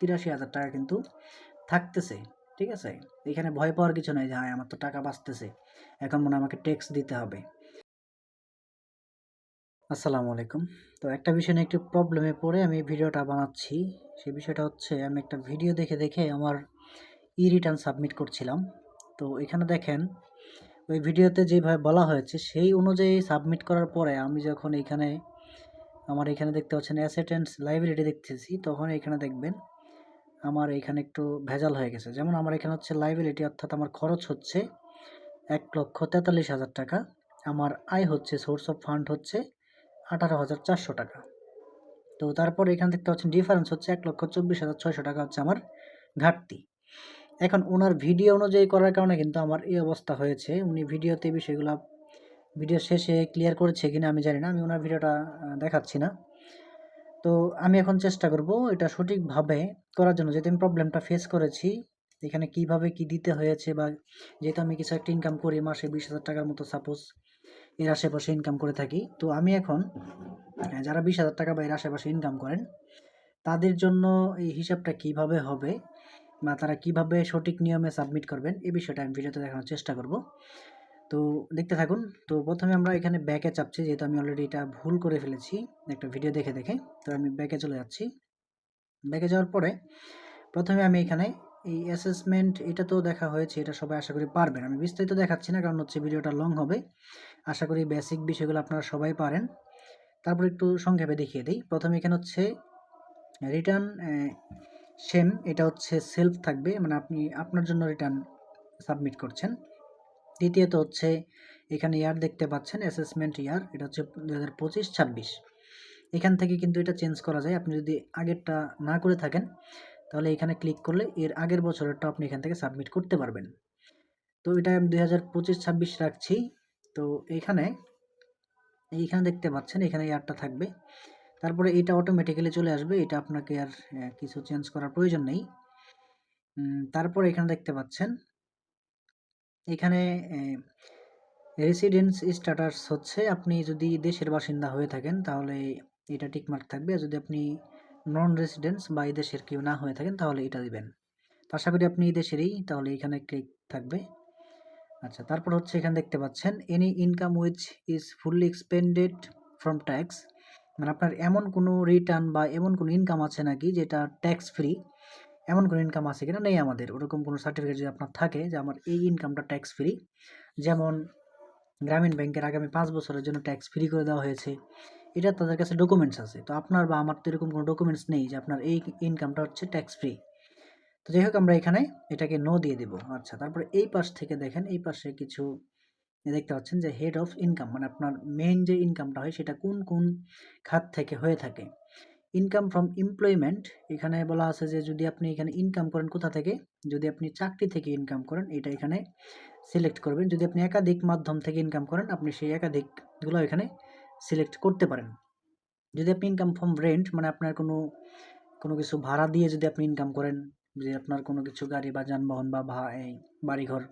তিরাশি হাজার টাকা কিন্তু থাকতেছে, ঠিক আছে? এখানে ভয় পাওয়ার কিছু নাই যে হ্যাঁ আমার তো টাকা বাঁচতেছে, এখন মনে আমাকে ট্যাক্স দিতে হবে। আসসালামু আলাইকুম। তো একটা বিষয় নিয়ে একটু প্রবলেমে পড়ে আমি ভিডিওটা বানাচ্ছি। সেই বিষয়টা হচ্ছে, আমি একটা ভিডিও দেখে দেখে আমার ই রিটার্ন সাবমিট করছিলাম। তো এখানে দেখেন, ওই ভিডিওতে যেভাবে বলা হয়েছে, সেই অনুযায়ী সাবমিট করার পরে আমি যখন এখানে, আমার এখানে দেখতে পাচ্ছেন অ্যাসেট অ্যান্ড লাইব্রেরি দেখতেছি, তখন এখানে দেখবেন আমার এখানে একটু ভেজাল হয়ে গেছে। যেমন আমার এখানে হচ্ছে লাইবিলিটি অর্থাৎ আমার খরচ হচ্ছে এক লক্ষ তেতাল্লিশ হাজার টাকা। আমার আয় হচ্ছে সোর্স অফ ফান্ড হচ্ছে আঠারো হাজার চারশো টাকা। তো তারপর এখান থেকে পাচ্ছেন ডিফারেন্স হচ্ছে এক লক্ষ চব্বিশ হাজার ছয়শো টাকা হচ্ছে আমার ঘাটতি। এখন ওনার ভিডিও অনুযায়ী করার কারণে কিন্তু আমার এই অবস্থা হয়েছে। উনি ভিডিওতে বিষয়গুলো ভিডিও শেষে ক্লিয়ার করেছে কিনা আমি জানি না। আমি ওনার ভিডিওটা দেখাচ্ছি না। তো আমি এখন চেষ্টা করব এটা সঠিকভাবে করার জন্য। যেহেতু আমি প্রবলেমটা ফেস করেছি, এখানে কীভাবে কি দিতে হয়েছে বা যেহেতু আমি কিছু একটা ইনকাম করি মাসে বিশ হাজার টাকার মতো সাপোজ এর আশেপাশে ইনকাম করে থাকি, তো আমি এখন যারা বিশ হাজার টাকা বা এর আশেপাশে ইনকাম করেন, তাদের জন্য এই হিসাবটা কীভাবে হবে বা তারা কীভাবে সঠিক নিয়মে সাবমিট করবেন এই বিষয়টা আমি ভিডিওতে দেখানোর চেষ্টা করব। তো দেখতে থাকুন। তো প্রথমে আমরা এখানে ব্যাকে চাপছি, যেহেতু আমি অলরেডি এটা ভুল করে ফেলেছি একটা ভিডিও দেখে দেখে। তো আমি ব্যাকে চলে যাচ্ছি। ব্যাকে যাওয়ার পরে প্রথমে আমি এখানে এই অ্যাসেসমেন্ট এটা তো দেখা হয়েছে, এটা সবাই আশা করি পারবেন। আমি বিস্তারিত দেখাচ্ছি না, কারণ হচ্ছে ভিডিওটা লং হবে। আশা করি বেসিক বিষয়গুলো আপনারা সবাই পারেন। তারপর একটু সংক্ষেপে দেখিয়ে দিই। প্রথমে এখানে হচ্ছে রিটার্ন সেম এটা হচ্ছে সেলফ থাকবে। মানে আপনি, আপনার জন্য রিটার্ন সাবমিট করছেন। দ্বিতীয়ত হচ্ছে এখানে ইয়ার দেখতে পাচ্ছেন অ্যাসেসমেন্ট ইয়ার এটা হচ্ছে দু হাজার পঁচিশ, ছাব্বিশ। এখান থেকে কিন্তু এটা চেঞ্জ করা যায়। আপনি যদি আগেরটা না করে থাকেন, তাহলে এখানে ক্লিক করলে এর আগের বছরেরটা আপনি এখান থেকে সাবমিট করতে পারবেন। তো এটা আমি দুই হাজার পঁচিশ, ছাব্বিশ রাখছি। তো এখানে, এইখানে দেখতে পাচ্ছেন, এখানে ইয়ারটা থাকবে। তারপরে এটা অটোমেটিক্যালি চলে আসবে। এটা আপনাকে আর কিছু চেঞ্জ করার প্রয়োজন নেই। তারপর এখানে দেখতে পাচ্ছেন এখানে রেসিডেন্স স্ট্যাটাস হচ্ছে আপনি যদি দেশের বাসিন্দা হয়ে থাকেন তাহলে এটা টিকমার্ক থাকবে। যদি আপনি নন রেসিডেন্স বা এই দেশের কেউ না হয়ে থাকেন তাহলে এটা দিবেন। আশা করি আপনি এই দেশেরই, তাহলে এখানে ক্লিক থাকবে। আচ্ছা তারপর হচ্ছে এখানে দেখতে পাচ্ছেন any income which is fully expended from tax মানে আপনার এমন কোনো রিটার্ন বা এমন কোনো ইনকাম আছে নাকি যেটা ট্যাক্স ফ্রি এমন কোনো ইনকাম আছে কিনা? নেই আমাদের। ওরকম কোনো সার্টিফিকেট যদি আপনার থাকে যে আমার এই ইনকামটা ট্যাক্স ফ্রি যেমন গ্রামীণ ব্যাংকের আগামী পাঁচ বছরের জন্য ট্যাক্স ফ্রি করে দেওয়া হয়েছে, এটা তাদের কাছে ডকুমেন্টস আছে। তো আপনার বা আমার তো এরকম কোনো ডকুমেন্টস নেই যে আপনার এই ইনকামটা হচ্ছে ট্যাক্স ফ্রি তো যাই হোক, আমরা এখানে এটাকে নো দিয়ে দেবো। আচ্ছা তারপরে এই পাশ থেকে দেখেন, এই পাশে কিছু দেখতে পাচ্ছেন যে হেড অফ ইনকাম মানে আপনার মেইন যে ইনকামটা হয় সেটা কোন কোন খাত থেকে হয়ে থাকে? ইনকাম ফ্রম এমপ্লয়মেন্ট এখানে বলা আছে যে যদি আপনি এখানে ইনকাম করেন কোথা থেকে? যদি আপনি চাকরি থেকে ইনকাম করেন, এটা এখানে সিলেক্ট করবেন। যদি আপনি একাধিক মাধ্যম থেকে ইনকাম করেন, আপনি সেই একাধিকগুলো এখানে সিলেক্ট করতে পারেন। যদি আপনি ইনকাম ফ্রম রেন্ট মানে আপনার কোনো কোনো কিছু ভাড়া দিয়ে যদি আপনি ইনকাম করেন, যে আপনার কোনো কিছু গাড়ি বা যানবাহন বা বাড়িঘর,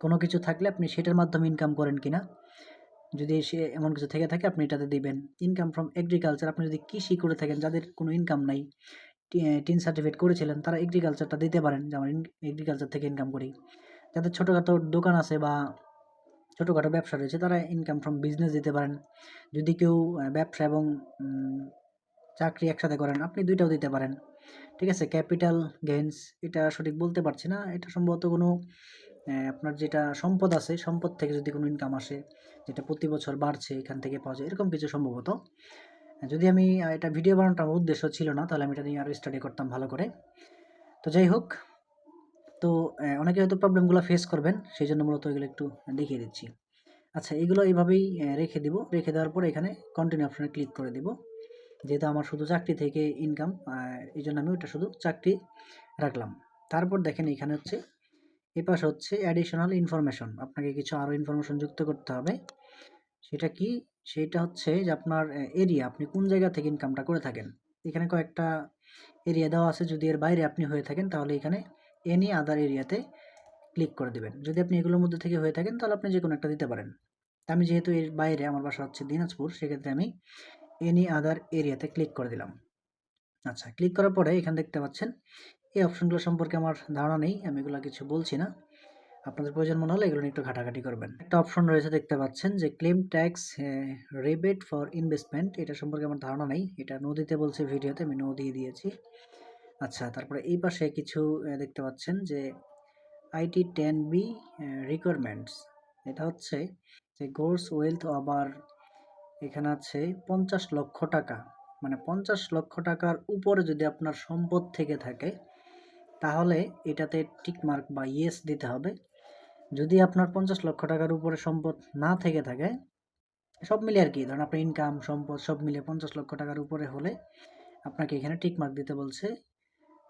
কোনো কিছু থাকলে আপনি সেটার মাধ্যমে ইনকাম করেন কিনা? যদি সে এমন কিছু থেকে থাকে, আপনি এটাতে দিবেন। ইনকাম ফ্রম এগ্রিকালচার আপনি যদি কৃষি করে থাকেন, যাদের কোনো ইনকাম নাই টিন সার্টিফিকেট করেছিলেন, তারা এগ্রিকালচারটা দিতে পারেন। যে আমার এগ্রিকালচার থেকে ইনকাম করি। যাদের ছোটোখাটো দোকান আছে বা ছোটোখাটো ব্যবসা রয়েছে, তারা ইনকাম ফ্রম বিজনেস দিতে পারেন। যদি কেউ ব্যবসা এবং চাকরি একসাথে করেন, আপনি দুইটাও দিতে পারেন। ঠিক আছে? ক্যাপিটাল গেইনস এটা সঠিক বলতে পারছি না। এটা সম্ভবত কোনো আপনার যেটা সম্পদ আছে, সম্পদ থেকে যদি কোনো ইনকাম আসে, যেটা প্রতি বছর বাড়ছে, এখান থেকে পাওয়া যায়, এরকম কিছু সম্ভবত। যদি আমি এটা ভিডিও বানানোটা আমার উদ্দেশ্য ছিল না, তাহলে আমি এটা নিয়ে আরও স্টাডি করতাম ভালো করে। তো যাই হোক, তো অনেকে হয়তো প্রবলেমগুলো ফেস করবেন সেই জন্য মূলত এগুলো একটু দেখিয়ে দিচ্ছি। আচ্ছা এগুলো এইভাবেই রেখে দিব, রেখে দেওয়ার পর এখানে কন্টিনিউ অপশনে ক্লিক করে দিব। যেহেতু আমার শুধু চাকরি থেকে ইনকাম এই জন্য আমি ওটা শুধু চাকরি রাখলাম। তারপর দেখেন এখানে হচ্ছে এ পাশে হচ্ছে অ্যাডিশনাল ইনফরমেশন আপনাকে কিছু আরও ইনফরমেশন যুক্ত করতে হবে। সেটা কি? সেটা হচ্ছে যে আপনার এরিয়া আপনি কোন জায়গা থেকে ইনকামটা করে থাকেন? এখানে কয়েকটা এরিয়া দেওয়া আছে। যদি এর বাইরে আপনি হয়ে থাকেন, তাহলে এখানে এনি আদার এরিয়াতে ক্লিক করে দেবেন। যদি আপনি এগুলোর মধ্যে থেকে হয়ে থাকেন, তাহলে আপনি যে কোনো একটা দিতে পারেন। আমি যেহেতু এর বাইরে, আমার বাসা হচ্ছে দিনাজপুর, সেক্ষেত্রে আমি এনি আদার এরিয়াতে ক্লিক করে দিলাম। আচ্ছা ক্লিক করার পরে এখানে দেখতে পাচ্ছেন এই অপশনগুলো সম্পর্কে আমার ধারণা নেই, আমি এগুলো কিছু বলছি না। আপনাদের প্রয়োজন মনে হলে এগুলো নিয়ে একটু ঘাটাঘাটি করবেন। একটা অপশন রয়েছে দেখতে পাচ্ছেন যে claim tax rebate for investment এটা সম্পর্কে আমার ধারণা নেই, এটা নদীতে দিতে বলছে ভিডিওতে, আমি নো দিয়ে দিয়েছি। আচ্ছা তারপরে এই পাশে কিছু দেখতে পাচ্ছেন যে আইটি টেন বি রিকোয়ারমেন্টস এটা হচ্ছে যে গোর্স ওয়েলথ আবার এখানে আছে পঞ্চাশ লক্ষ টাকা। মানে পঞ্চাশ লক্ষ টাকার উপরে যদি আপনার সম্পদ থেকে থাকে তাহলে এটাতে টিক মার্ক বা ইয়েস দিতে হবে। যদি আপনার পঞ্চাশ লক্ষ টাকার উপরে সম্পদ না থেকে থাকে, সব মিলে আর কি, ধরুন আপনার ইনকাম সম্পদ সব মিলে পঞ্চাশ লক্ষ টাকার উপরে হলে আপনাকে এখানে টিক মার্ক দিতে বলছে।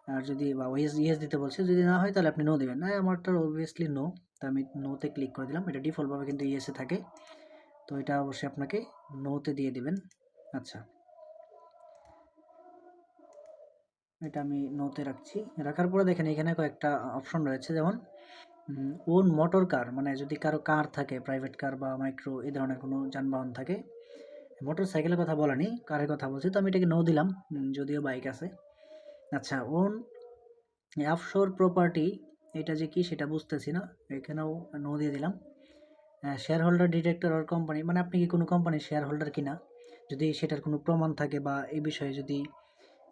আর যদি বা ইয়েস ইয়েস দিতে বলছে, যদি না হয় তাহলে আপনি নো দেবেন। না আমারটা অবভিয়াসলি নো তো আমি নোতে ক্লিক করে দিলাম। এটা ডিফল্টভাবে কিন্তু ইয়েসে থাকে। তো এটা অবশ্যই আপনাকে নোতে দিয়ে দেবেন। আচ্ছা। এটা আমি নোতে রাখছি। রাখার পরে দেখেন এখানে কয়েকটা অপশন রয়েছে। যেমন ওন মোটর কার মানে যদি কারও কার থাকে প্রাইভেট কার বা মাইক্রো এই ধরনের কোনো যানবাহন থাকে মোটর সাইকেলের কথা বলেনি কারের কথা বলছি। তো আমি এটাকে নো দিলাম যদিও বাইক আছে। আচ্ছা ওন অফশোর প্রপার্টি এটা যে কি সেটা বুঝতেছি না, এখানেও নো দিয়ে দিলাম। শেয়ার হোল্ডার ডিরেক্টর আর কোম্পানি মানে আপনি কি কোনো কোম্পানির শেয়ার হোল্ডার কিনা? যদি সেটার কোনো প্রমাণ থাকে বা এই বিষয়ে যদি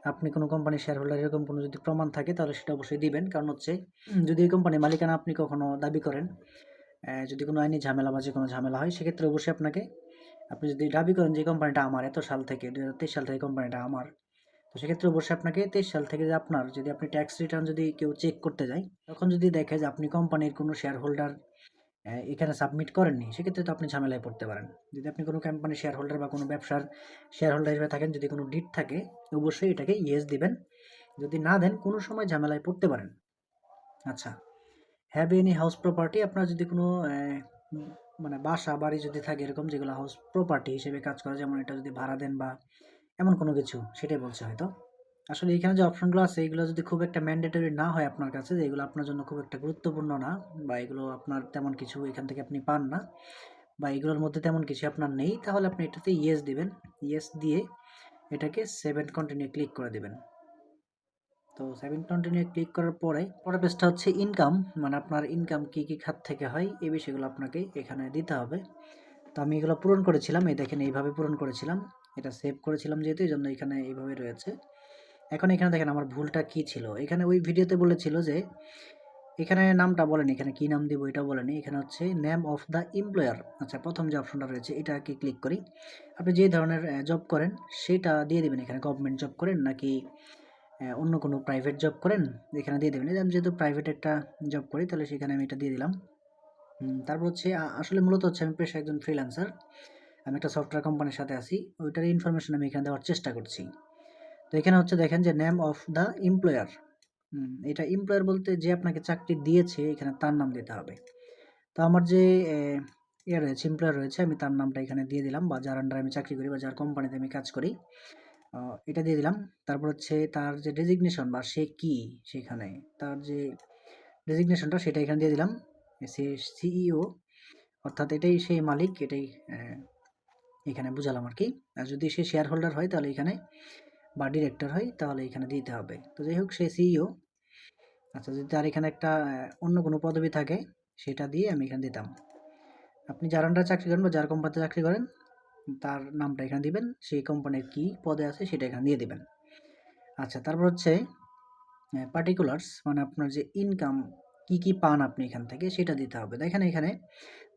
আপনি কোনো কোম্পানির শেয়ার হোল্ডার এরকম কোনো যদি প্রমাণ থাকে তাহলে সেটা অবশ্যই দিবেন। কারণ হচ্ছে যদি এই কোম্পানির মালিকানা আপনি কখনো দাবি করেন যদি কোনো আইনি ঝামেলা বা যে কোনো ঝামেলা হয় সেক্ষেত্রে অবশ্যই আপনাকে আপনি যদি দাবি করেন যে কোম্পানিটা আমার এত সাল থেকে দু হাজার তেইশ সাল থেকে কোম্পানিটা আমার তো সেক্ষেত্রে অবশ্যই আপনাকে তেইশ সাল থেকে যে আপনার যদি আপনি ট্যাক্স রিটার্ন যদি কেউ চেক করতে যায় তখন যদি দেখে যে আপনি কোম্পানির কোনো শেয়ার হোল্ডার এখানে সাবমিট করেননি, সেক্ষেত্রে তো আপনি ঝামেলায় পড়তে পারেন। যদি আপনি কোনো কোম্পানির শেয়ার হোল্ডার বা কোনো ব্যবসার শেয়ার হোল্ডার হিসেবে থাকেন, যদি কোনো ডিট থাকে, অবশ্যই এটাকে ইয়েস দিবেন। যদি না দেন, কোনো সময় ঝামেলায় পড়তে পারেন। আচ্ছা হ্যাভ এনি হাউস প্রপার্টি আপনার যদি কোনো মানে বাসা, বাড়ি যদি থাকে এরকম, যেগুলো হাউস প্রপার্টি হিসেবে কাজ করে, যেমন এটা যদি ভাড়া দেন বা এমন কোনো কিছু, সেটাই বলছে হয়তো। আসলে এখানে যে অপশনগুলো আছে, এগুলো যদি খুব একটা ম্যান্ডেটরি না হয় আপনার কাছে, যে এগুলো আপনার জন্য খুব একটা গুরুত্বপূর্ণ না, বা এগুলো আপনার তেমন কিছু এখান থেকে আপনি পান না, বা এগুলোর মধ্যে তেমন কিছু আপনার নেই, তাহলে আপনি এটাতে ইয়েস দিবেন। ইয়েস দিয়ে এটাকে সেভেন কন্টিনিউ ক্লিক করে দেবেন। তো সেভেন কন্টিনিউ ক্লিক করার পরে, পরের পেজটা হচ্ছে ইনকাম মানে আপনার ইনকাম কী কী খাত থেকে হয়, এই বিষয়গুলো আপনাকে এখানে দিতে হবে। তো আমি এগুলো পূরণ করেছিলাম, এই দেখেন এইভাবে পূরণ করেছিলাম, এটা সেভ করেছিলাম যেহেতু, এই জন্য এখানে এইভাবে রয়েছে। এখন এখানে দেখেন আমার ভুলটা কি ছিল? এখানে ওই ভিডিওতে বলেছিল যে, এখানে নামটা বলেনি, এখানে কি নাম দিব এটা বলেনি। এখানে হচ্ছে নেম অফ দ্য এমপ্লয়ার আচ্ছা প্রথম যে অপশনটা রয়েছে এটা কি ক্লিক করি। আপনি যে ধরনের জব করেন, সেটা দিয়ে দেবেন এখানে গভর্নমেন্ট জব করেন নাকি অন্য কোনো প্রাইভেট জব করেন, এখানে দিয়ে দেবেন। আমি যেহেতু প্রাইভেট একটা জব করি, তাহলে সেখানে আমি এটা দিয়ে দিলাম। তারপর হচ্ছে আসলে মূলত হচ্ছে আমি পেশা একজন ফ্রিল্যান্সার আমি একটা সফটওয়্যার কোম্পানির সাথে আছি। ওইটার ইনফরমেশন আমি এখানে দেওয়ার চেষ্টা করছি। তো এখানে হচ্ছে দেখেন যে নেম অফ দ্য এমপ্লয়ার এটা এমপ্লয়ার বলতে যে আপনাকে চাকরি দিয়েছে, এখানে তার নাম দিতে হবে। তো আমার যে ইয়ে রয়েছে এমপ্লয়ার রয়েছে, আমি তার নামটা এখানে দিয়ে দিলাম বা যার আন্ডারে আমি চাকরি করি বা যার কোম্পানিতে আমি কাজ করি। এটা দিয়ে দিলাম। তারপর হচ্ছে তার যে ডেজিগনেশন বা সে কি সেখানে, তার যে ডেজিগনেশনটা সেটা এখানে দিয়ে দিলাম। সে সিইও অর্থাৎ এটাই সেই মালিক, এটাই এখানে বুঝালাম আর কি। আর যদি সে শেয়ার হোল্ডার হয় তাহলে এখানে বা ডিরেক্টর হয়, তাহলে এখানে দিতে হবে। তো যাই হোক, সে সিইও আচ্ছা যদি তার এখানে একটা অন্য কোনো পদবি থাকে, সেটা দিয়ে আমি এখানে দিতাম। আপনি যার চাকরি করেন বা যার কোম্পানিতে চাকরি করেন, তার নামটা এখানে দিবেন, সেই কোম্পানির কি পদে আছে সেটা এখানে দিয়ে দিবেন। আচ্ছা তারপর হচ্ছে পার্টিকুলার্স মানে আপনার যে ইনকাম কি কি পান আপনি এখান থেকে, সেটা দিতে হবে। দেখেন এখানে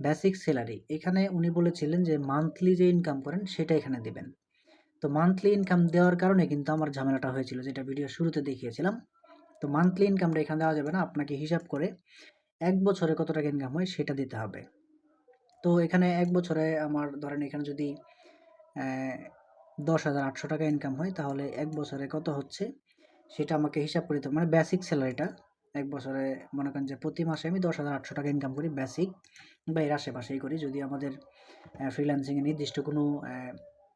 বেসিক স্যালারি এখানে উনি বলেছিলেন যে মান্থলি যে ইনকাম করেন, সেটা এখানে দিবেন। তো মান্থলি ইনকাম দেওয়ার কারণে কিন্তু আমার ঝামেলাটা হয়েছিল, যেটা ভিডিও শুরুতে দেখিয়েছিলাম। তো মান্থলি ইনকামটা এখানে দেওয়া যাবে না, আপনাকে হিসাব করে এক বছরে কত টাকা ইনকাম হয় সেটা দিতে হবে। তো এখানে এক বছরে আমার ধরেন এখানে যদি দশ হাজার আটশো টাকা ইনকাম হয়, তাহলে এক বছরে কত হচ্ছে? সেটা আমাকে হিসাব করে দিতে। মানে বেসিক স্যালারিটা এক বছরে মনে করেন যে প্রতি মাসে আমি দশ হাজার আটশো টাকা ইনকাম করি বেসিক বা এর আশেপাশেই করি। যদি আমাদের ফ্রিল্যান্সিংয়ে নির্দিষ্ট কোনো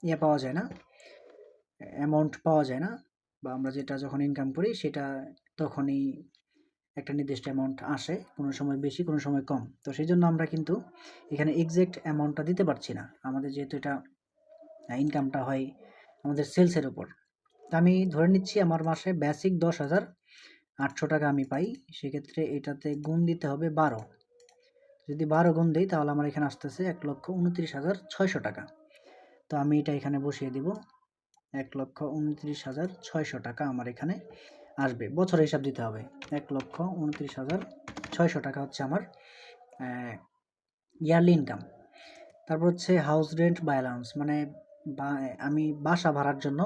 ইয়ে পাওয়া যায় না অ্যামাউন্ট পাওয়া যায় না বা আমরা যেটা যখন ইনকাম করি সেটা তখনই একটা নির্দিষ্ট অ্যামাউন্ট আসে কোনো সময় বেশি, কোনো সময় কম। তো সেই জন্য আমরা কিন্তু এখানে এক্সাক্ট অ্যামাউন্টটা দিতে পারছি না। আমাদের যেহেতু এটা ইনকামটা হয় আমাদের সেলসের উপর। তা আমি ধরে নিচ্ছি আমার মাসে বেসিক দশ হাজার আটশো টাকা আমি পাই, সেক্ষেত্রে এটাতে গুণ দিতে হবে বারো। যদি বারো গুণ দিই তাহলে আমার এখানে আসতেছে এক লক্ষ উনত্রিশ হাজার ছয়শো টাকা। তো আমি এটা এখানে বসিয়ে দিব। এক লক্ষ উনত্রিশ হাজার ছয়শো টাকা আমার এখানে আসবে। বছরের হিসাব দিতে হবে। এক লক্ষ উনত্রিশ হাজার ছয়শো টাকা হচ্ছে আমার ইয়ারলি ইনকাম তারপর হচ্ছে হাউস রেন্ট বা অ্যালাউন্স মানে বা- আমি বাসা ভাড়ার জন্য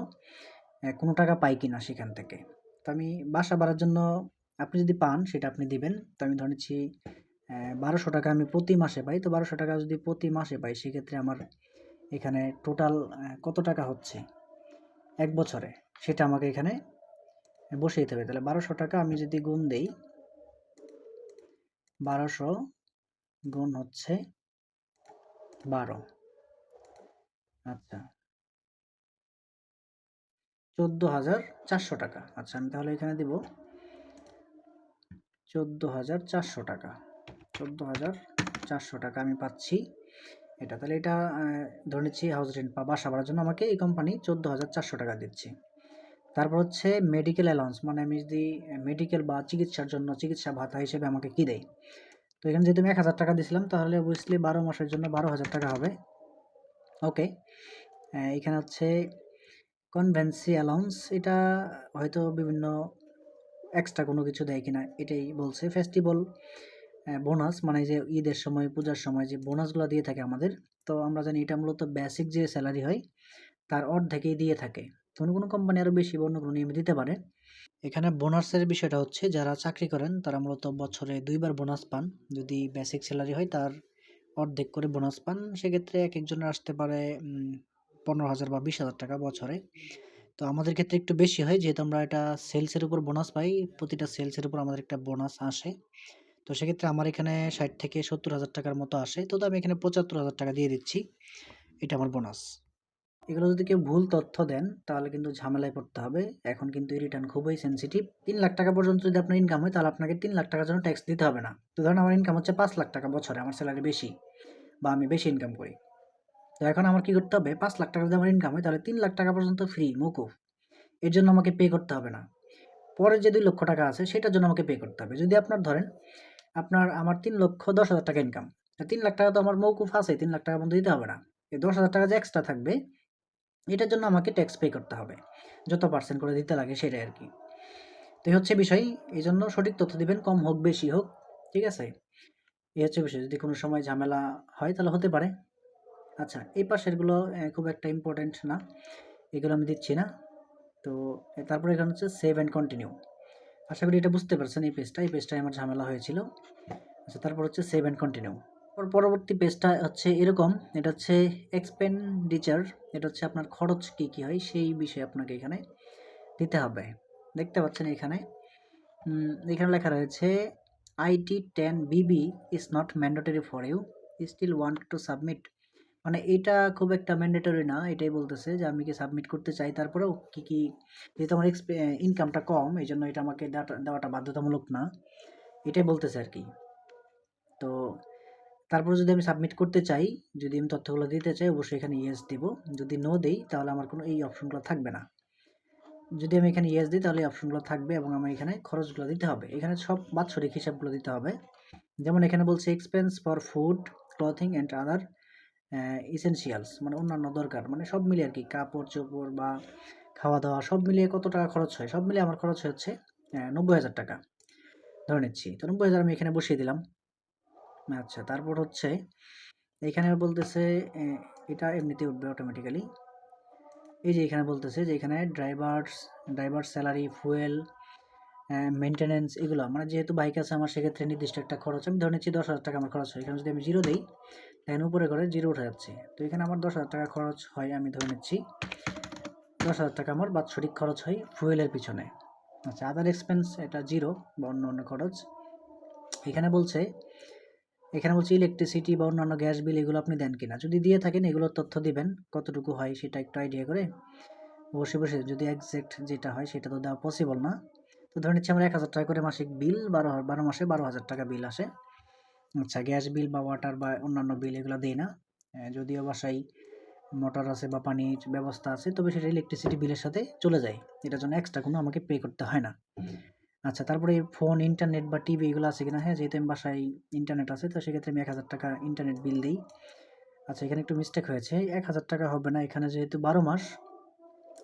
কোনো টাকা পাই কিনা সেখান থেকে। তো আমি বাসা ভাড়ার জন্য আপনি যদি পান, সেটা আপনি দিবেন। তো আমি ধরে নিচ্ছি বারোশো টাকা আমি প্রতি মাসে পাই। তো বারোশো টাকা যদি প্রতি মাসে পাই, সেক্ষেত্রে আমার এখানে টোটাল কত টাকা হচ্ছে? এক বছরে। সেটা আমাকে এখানে বসে দিতে হবে। তাহলে বারোশো টাকা আমি যদি গুণ দেই, বারোশো গুণ হচ্ছে বারো। আচ্ছা। চোদ্দ হাজার চারশো টাকা। আচ্ছা আমি তাহলে এখানে দিব চোদ্দ হাজার চারশো টাকা। চোদ্দ হাজার চারশো টাকা আমি পাচ্ছি এটা তাহলে এটা ধরে নিচ্ছি হাউস রেন্ট বা বাসা ভাড়ার জন্য আমাকে এই কোম্পানি চোদ্দ হাজার চারশো টাকা দিচ্ছে। তারপর হচ্ছে মেডিকেল অ্যালাউন্স মানে আমি যদি মেডিকেল বা চিকিৎসার জন্য চিকিৎসা ভাতা হিসেবে আমাকে কী দেয়? তো এখানে যেহেতু আমি এক হাজার টাকা দিয়েছিলাম তাহলে অবভিয়াসলি বারো মাসের জন্য বারো হাজার টাকা হবে। ওকে এখানে হচ্ছে কনভেন্সি অ্যালাউন্স এটা হয়তো বিভিন্ন এক্সট্রা কোনো কিছু দেয় কিনা এটাই বলছে। ফেস্টিভ্যাল বোনাস মানে যে ঈদের সময়, পূজার সময় যে বোনাসগুলো দিয়ে থাকে আমাদের, তো আমরা জানি এটা মূলত বেসিক যে স্যালারি হয়, তার অর্ধেকেই দিয়ে থাকে। কোনো কোনো কোম্পানি আরও বেশি বা অন্য কোনো নিয়মে দিতে পারে। এখানে বোনাসের বিষয়টা হচ্ছে, যারা চাকরি করেন, তারা মূলত বছরে দুইবার বোনাস পান। যদি বেসিক স্যালারি হয়, তার অর্ধেক করে বোনাস পান। সেক্ষেত্রে এক একজনের আসতে পারে পনেরো হাজার বা বিশ হাজার টাকা বছরে। তো আমাদের ক্ষেত্রে একটু বেশি হয়, যেহেতু আমরা এটা সেলসের উপর বোনাস পাই, প্রতিটা সেলসের উপর আমাদের একটা বোনাস আসে। তো সেক্ষেত্রে আমার এখানে ষাট থেকে সত্তর হাজার টাকার মতো আসে। তো আমি এখানে পঁচাত্তর হাজার টাকা দিয়ে দিচ্ছি। এটা আমার বোনাস এগুলো যদি কেউ ভুল তথ্য দেন, তাহলে কিন্তু ঝামেলায় পড়তে হবে। এখন কিন্তু এই রিটার্ন খুবই সেন্সিটিভ তিন লাখ টাকা পর্যন্ত যদি আপনার ইনকাম হয়, তাহলে আপনাকে তিন লাখ টাকার জন্য ট্যাক্স দিতে হবে না। তো ধরুন আমার ইনকাম হচ্ছে পাঁচ লাখ টাকা বছরে, আমার স্যালারি বেশি বা আমি বেশি ইনকাম করি। তো এখন আমার কী করতে হবে? পাঁচ লাখ টাকা যদি আমার ইনকাম হয়, তাহলে তিন লাখ টাকা পর্যন্ত ফ্রি মৌকুফ। এর জন্য আমাকে পে করতে হবে না। পরে যে দুই লক্ষ টাকা আছে, সেটার জন্য আমাকে পে করতে হবে। যদি আপনার ধরেন আপনার আমার তিন লক্ষ দশ হাজার টাকা ইনকাম তিন লাখ টাকা তো আমার মৌকুফ আছে তিন লাখ টাকা বন্ধ দিতে হবে না। এই দশ হাজার টাকা যে এক্সট্রা থাকবে, এটার জন্য আমাকে ট্যাক্স পে করতে হবে। যত পার্সেন্ট করে দিতে লাগে সেটাই আর কি। তো এই হচ্ছে বিষয়। এই জন্য সঠিক তথ্য দিবেন, কম হোক, বেশি হোক, ঠিক আছে? এই হচ্ছে বিষয়। যদি কোনো সময় ঝামেলা হয় তাহলে হতে পারে। আচ্ছা এই পাশেরগুলো খুব একটা ইম্পর্ট্যান্ট না। এগুলো আমি দিচ্ছি না। তো তারপরে এখানে হচ্ছে সেভ অ্যান্ড কন্টিনিউ আশা করি এটা বুঝতে পারছেন এই পেজটা এই পেজটায় আমার ঝামেলা হয়েছিল। আচ্ছা তারপর হচ্ছে সেভ অ্যান্ড কন্টিনিউ পরবর্তী পেজটা হচ্ছে এরকম। এটা হচ্ছে এক্সপেন্ডিচার এটা হচ্ছে আপনার খরচ কী কী হয়, সেই বিষয়ে আপনাকে এখানে দিতে হবে। দেখতে পাচ্ছেন এখানে। এখানে লেখা রয়েছে IT ten BB is not mandatory for you still want to submit মানে এটা খুব একটা ম্যান্ডেটরি না, এটাই বলতেছে যে আমি কি সাবমিট করতে চাই তারপরেও কি কি, যেহেতু আমার ইনকামটা কম এই জন্য এটা আমাকে দেওয়াটা বাধ্যতামূলক না, এটাই বলতেছে আর কি। তো তারপর যদি আমি সাবমিট করতে চাই, যদি আমি তথ্যগুলো দিতে চাই, অবশ্যই এখানে ইয়েস দিব। যদি নো দেই, তাহলে আমার কোনো, এই অপশনগুলো থাকবে না। যদি আমি এখানে ইয়েস দিই, তাহলে এই অপশনগুলো থাকবে এবং আমার এখানে খরচগুলো দিতে হবে। এখানে সব বাৎসরিক হিসাবগুলো দিতে হবে। যেমন এখানে বলছে expense for food clothing and other essentials মানে অন্যান্য দরকার মানে সব মিলিয়ে আর কি কাপড়, চোপড় বা খাওয়া দাওয়া সব মিলিয়ে কত টাকা খরচ হয়? সব মিলিয়ে আমার খরচ হচ্ছে নব্বই হাজার টাকা। ধরে নিচ্ছি, তো নব্বই হাজার আমি এখানে বসিয়ে দিলাম। আচ্ছা তারপর হচ্ছে, এখানে বলতেছে এটা এমনিতে উঠবে অটোমেটিক্যালি এই যে এখানে বলতেছে যে এখানে drivers driver salary fuel maintenance এগুলো মানে যেহেতু বাইক আছে, আমার সেক্ষেত্রে নির্দিষ্ট একটা খরচ, আমি ধরে নিচ্ছি দশ হাজার টাকা আমার খরচ হয়। এখানে যদি আমি জিরো দিই এখানে উপরে করে জিরো উঠে যাচ্ছে। তো এখানে আমার দশ হাজার টাকা খরচ হয়, আমি ধরে নিচ্ছি। দশ হাজার টাকা আমার বাৎসরিক খরচ হয় ফুয়েলের পিছনে। আচ্ছা আদার এক্সপেন্স এটা জিরো বা অন্য অন্য খরচ। এখানে বলছে এখানে বলছে ইলেকট্রিসিটি বা অন্যান্য গ্যাস বিল এগুলো আপনি দেন কিনা। যদি দিয়ে থাকেন, এগুলোর তথ্য দিবেন, কতটুকু হয় সেটা একটু আইডিয়া করে। বসে বসে যদি একজ্যাক্ট যেটা হয় সেটা তো দেওয়া পসিবল না। তো ধরে নিচ্ছি আমরা এক হাজার টাকা করে মাসিক বিল বারো বারো মাসে বারো হাজার টাকা বিল আসে। আচ্ছা গ্যাস বিল বা ওয়াটার বা অন্যান্য বিল এগুলো দিই না? যদিও বাসায় মোটর আছে বা পানির ব্যবস্থা আছে তবে সেটা ইলেকট্রিসিটি বিলের সাথে চলে যায়। এটার জন্য এক্সট্রা কোনো আমাকে পে করতে হয় না। আচ্ছা তারপরে ফোন ইন্টারনেট বা টিভি এগুলো আছে কিনা? হ্যাঁ যেহেতু আমি বাসায় ইন্টারনেট আছে তো সেক্ষেত্রে আমি এক হাজার টাকা ইন্টারনেট বিল দিই। আচ্ছা এখানে একটু মিস্টেক হয়েছে এক হাজার টাকা হবে না এখানে যেহেতু বারো মাস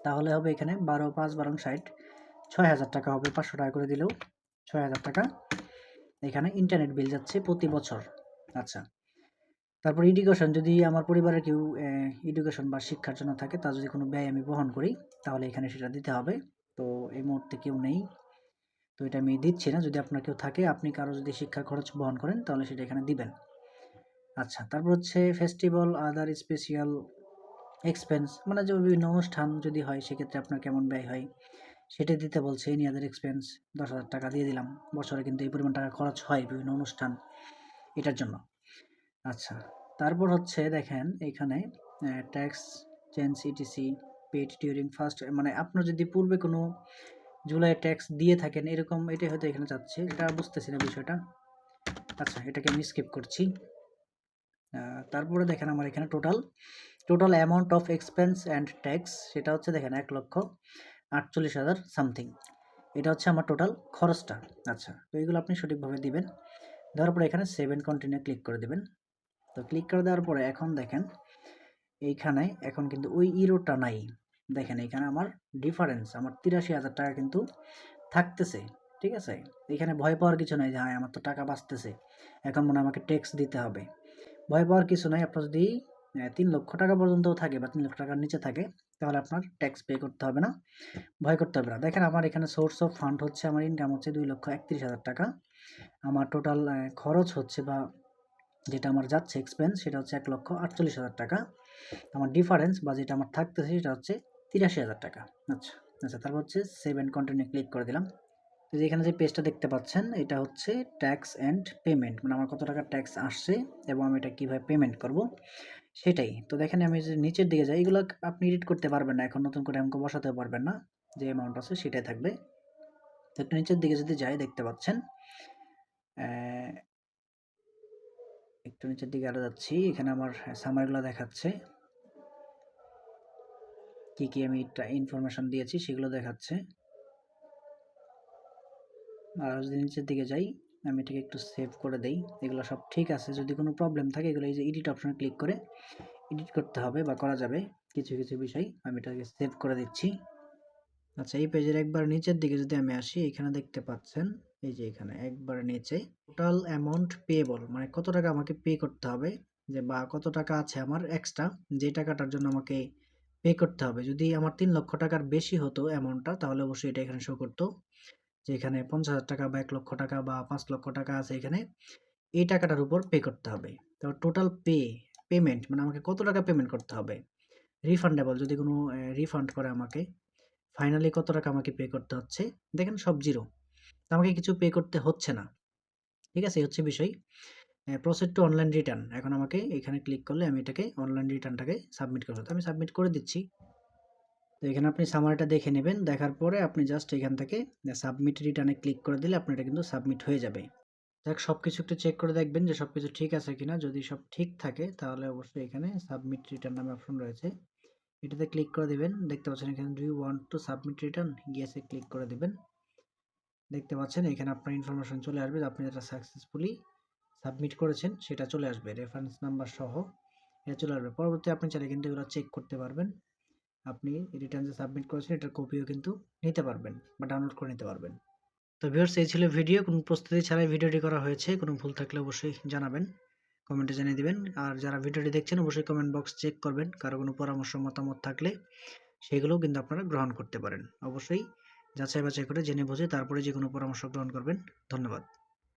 তাহলে হবে এখানে বারো পাঁচ বারো ষাট। ছয় হাজার টাকা হবে পাঁচশো টাকা করে দিলেও ছয় হাজার টাকা। এখানে ইন্টারনেট বিল যাচ্ছে প্রতি বছর। আচ্ছা তারপর এডুকেশন যদি আমার পরিবারের কেউ এডুকেশন বা শিক্ষার জন্য থাকে তা যদি কোনো ব্যয় আমি বহন করি, তাহলে এখানে সেটা দিতে হবে। তো এই মুহূর্তে কেউ নেই, তো এটা আমি দিচ্ছি না। যদি আপনার কেউ থাকে, আপনি কারও যদি শিক্ষার খরচ বহন করেন, তাহলে সেটা এখানে দিবেন। আচ্ছা তারপর হচ্ছে ফেস্টিভ্যাল আদার স্পেশাল এক্সপেন্স মানে যে বিভিন্ন অনুষ্ঠান যদি হয়, সেক্ষেত্রে আপনার কেমন ব্যয় হয়? সেটা দিতে বলছে এনি আদার এক্সপেন্স দশ হাজার টাকা দিয়ে দিলাম। বছরে কিন্তু এই পরিমাণ টাকা খরচ হয় বিভিন্ন অনুষ্ঠান, এটার জন্য। আচ্ছা তারপর হচ্ছে দেখেন, এখানে tax change etc paid during first মানে আপনার যদি পূর্বে কোনো জুলাই ট্যাক্স দিয়ে থাকেন, এরকম এটাই হয়তো এখানে চাচ্ছে এটা বুঝতেছি না বিষয়টা। আচ্ছা এটাকে আমি স্কিপ করছি। তারপরে দেখেন আমার এখানে total total amount of expense and tax সেটা হচ্ছে দেখেন এক লক্ষ। আটচল্লিশ হাজার সামথিং। এটা হচ্ছে আমার টোটাল খরচটা। আচ্ছা তো এইগুলো আপনি সঠিকভাবে দিবেন। দেওয়ার পরে এখানে সেভেন কন্টিনিউ ক্লিক করে দেবেন। তো ক্লিক করে দেওয়ার পরে এখন দেখেন, এইখানে এখন কিন্তু ওই ইরোটা নাই। দেখেন এখানে আমার ডিফারেন্স আমার তিরাশি হাজার টাকা কিন্তু থাকতেছে, ঠিক আছে? এখানে ভয় পাওয়ার কিছু নাই যে হ্যাঁ আমার তো টাকা বাঁচতেছে। এখন মনে আমাকে ট্যাক্স দিতে হবে। ভয় পাওয়ার কিছু নাই। আপনার যদি তিন লক্ষ টাকা পর্যন্তও থাকে বা তিন লক্ষ টাকার নিচে থাকে তাহলে আপনার ট্যাক্স পে করতে হবে না। ভয় করতে হবে না। দেখেন আমার এখানে সোর্স অফ ফান্ড হচ্ছে, আমার ইনকাম হচ্ছে দুই লক্ষ একত্রিশ হাজার টাকা। আমার টোটাল খরচ হচ্ছে বা যেটা আমার যাচ্ছে এক্সপেন্স সেটা হচ্ছে এক লক্ষ আটচল্লিশ হাজার টাকা। আমার ডিফারেন্স বা যেটা আমার থাকতেছে, সেটা হচ্ছে তিরাশি হাজার টাকা। আচ্ছা আচ্ছা তারপর হচ্ছে সেভেন কন্টিনিউ ক্লিক করে দিলাম। তো এখানে যে পেজটা দেখতে পাচ্ছেন, এটা হচ্ছে ট্যাক্স অ্যান্ড পেমেন্ট মানে আমার কত টাকা ট্যাক্স আসছে এবং আমি এটা কীভাবে পেমেন্ট করব? সেটাই। তো দেখেন আমি যে নিচের দিকে যাই, এগুলো আপনি এডিট করতে পারবেন না। এখন নতুন করে অঙ্ক বসাতে পারবেন না। যে অ্যামাউন্ট আছে সেটাই থাকবে। তো একটু নিচের দিকে যদি যাই, দেখতে পাচ্ছেন। একটু নিচের দিকে আরও যাচ্ছি। এখানে আমার সামারগুলো দেখাচ্ছে। কি কি আমি ইনফরমেশন দিয়েছি সেগুলো দেখাচ্ছে। আর যদি নিচের দিকে যাই আমি এটাকে একটু সেভ করে দেই। এগুলো সব ঠিক আছে, যদি কোনো প্রবলেম থাকে এগুলো এই যে এডিট অপশনে ক্লিক করে এডিট করতে হবে বা করা যাবে। কিছু কিছু বিষয় আমি এটাকে সেভ করে দিচ্ছি। আচ্ছা এই পেজের একবার নিচের দিকে যদি আমি আসি, এখানে দেখতে পাচ্ছেন, এই যে এখানে একবার নিচে টোটাল অ্যামাউন্ট পেয়েবল মানে কত টাকা আমাকে পে করতে হবে, যে বা কত টাকা আছে আমার এক্সট্রা যে টাকাটার জন্য আমাকে পে করতে হবে। যদি আমার তিন লক্ষ টাকার বেশি হতো অ্যামাউন্টটা তাহলে অবশ্যই এটা এখানে শো করতো। যে এখানে পঞ্চাশ হাজার টাকা বা এক লক্ষ টাকা বা পাঁচ লক্ষ টাকা আছে এখানে, এই টাকাটার উপর পে করতে হবে। তারপর টোটাল পে পেমেন্ট মানে আমাকে কত টাকা পেমেন্ট করতে হবে? রিফান্ডেবল যদি কোনো রিফান্ড করে আমাকে ফাইনালি কত টাকা আমাকে পে করতে হচ্ছে? দেখেন সব জিরো আমাকে কিছু পে করতে হচ্ছে না। ঠিক আছে? হচ্ছে বিষয়। প্রসেড টু অনলাইন রিটার্ন এখন আমাকে এখানে ক্লিক করলে আমি এটাকে অনলাইন রিটার্নটাকে সাবমিট করব আমি সাবমিট করে দিচ্ছি। তো এখানে আপনি সামারিটা দেখে নেবেন। দেখার পরে আপনি জাস্ট এখান থেকে সাবমিট রিটার্নে ক্লিক করে দিলে আপনার এটা কিন্তু সাবমিট হয়ে যাবে। দেখ সব কিছু একটু চেক করে দেখবেন যে সব কিছু ঠিক আছে কিনা। যদি সব ঠিক থাকে, তাহলে অবশ্যই এখানে সাবমিট রিটার্ন নামে অপশন রয়েছে। এটাতে ক্লিক করে দেবেন। দেখতে পাচ্ছেন এখানে do you want to submit return গিয়েসে click করে দেবেন। দেখতে পাচ্ছেন এখানে আপনার ইনফরমেশন চলে আসবে আপনি যেটা সাকসেসফুলি সাবমিট করেছেন, সেটা চলে আসবে। রেফারেন্স নাম্বার সহ এটা চলে আসবে। পরবর্তী আপনি চাইলে কিন্তু এগুলো চেক করতে পারবেন। আপনি রিটার্ন যে সাবমিট করেছেন, এটার কপিও কিন্তু নিতে পারবেন বা ডাউনলোড করে নিতে পারবেন। তো ভিউয়ার্স এই ছিল ভিডিও কোনো প্রস্তুতি ছাড়াই ভিডিওটি করা হয়েছে। কোনো ভুল থাকলে অবশ্যই জানাবেন কমেন্টে জানিয়ে দেবেন। আর যারা ভিডিওটি দেখছেন, অবশ্যই কমেন্ট বক্স চেক করবেন। কারও কোনো পরামর্শ, মতামত থাকলে সেগুলোও কিন্তু আপনারা গ্রহণ করতে পারেন। অবশ্যই যাচাই বাছাই করে জেনে বুঝে তারপরে যে কোনো পরামর্শ গ্রহণ করবেন। ধন্যবাদ।